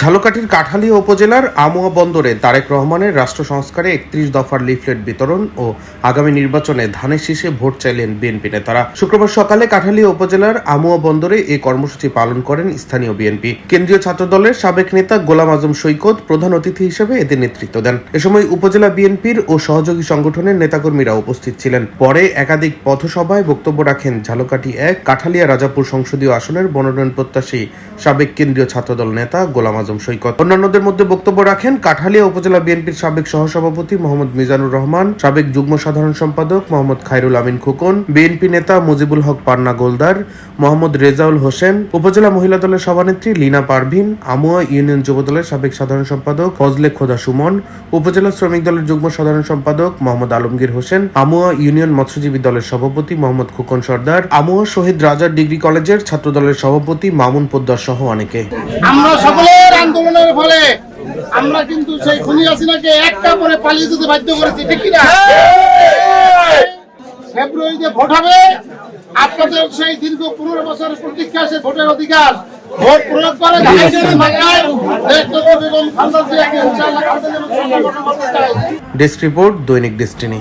ঝালকাঠির কাঠালিয়া উপজেলার আমুয়া বন্দরে তারেক রহমানের রাষ্ট্র সংস্কারে একত্রিশ দফার লিফলেট বিতরণ ও আগামী নির্বাচনে ধানের শীষে ভোট চাইলেন বিএনপি নেতারা। শুক্রবার সকালে কাঠালিয়া উপজেলার আমুয়া বন্দরে এই কর্মসূচি পালন করেন স্থানীয় বিএনপি। কেন্দ্রীয় ছাত্রদলের সাবেক নেতা গোলাম আজম সৈকত প্রধান অতিথি হিসেবে এতে নেতৃত্ব দেন। এ সময় উপজেলা বিএনপির ও সহযোগী সংগঠনের নেতাকর্মীরা উপস্থিত ছিলেন। পরে একাধিক পথসভায় বক্তব্য রাখেন ঝালকাঠি এক কাঠালিয়া রাজাপুর সংসদীয় আসনের মনোনয়ন প্রত্যাশী সাবেক কেন্দ্রীয় ছাত্রদল নেতা গোলাম আজম সৈকত। অন্যান্যদের মধ্যে বক্তব্য রাখেন কাঠালিয়া উপজেলা বিএনপির সাবেক সহসভাপতি মোহাম্মদ মিজানুর রহমান, সাবেক যুগ্ম সাধারণ সম্পাদক মোহাম্মদ খায়রুল আমিন খোকন, বিএনপি নেতা মুজিবুল হক পান্না গোলদার, মোহাম্মদ রেজাউল হোসেন, উপজেলা মহিলা দলের সভানেত্রী লীনা পারভিন, আমুয়া ইউনিয়ন যুব দলের সাবেক সাধারণ সম্পাদক ফজলে খোদা সুমন, উপজেলা শ্রমিক দলের যুগ্ম সাধারণ সম্পাদক মোহাম্মদ আলমগীর হোসেন, আমুয়া ইউনিয়ন মৎস্যজীবী দলের সভাপতি মোহাম্মদ খোকন সর্দার, আমুয়া শহীদ রাজার ডিগ্রি কলেজের ছাত্র দলের সভাপতি মামুন পোদ্দার সহ অনেকে। আমরা সকলের আন্দোলনের ফলে আমরা কিন্তু সেই খুনি হাসিনাকে একটা করে পালিয়ে যেতে বাধ্য করেছি ঠিক কিনা? ফেব্রুয়ারিতে ভোট হবে। আপনাদের সেই দীর্ঘ পনেরো বছরের প্রতীক্ষা সে ভোটের অধিকার। ভোট প্রয়োগ করে ডেস্ক রিপোর্ট দৈনিক ডেস্টিনি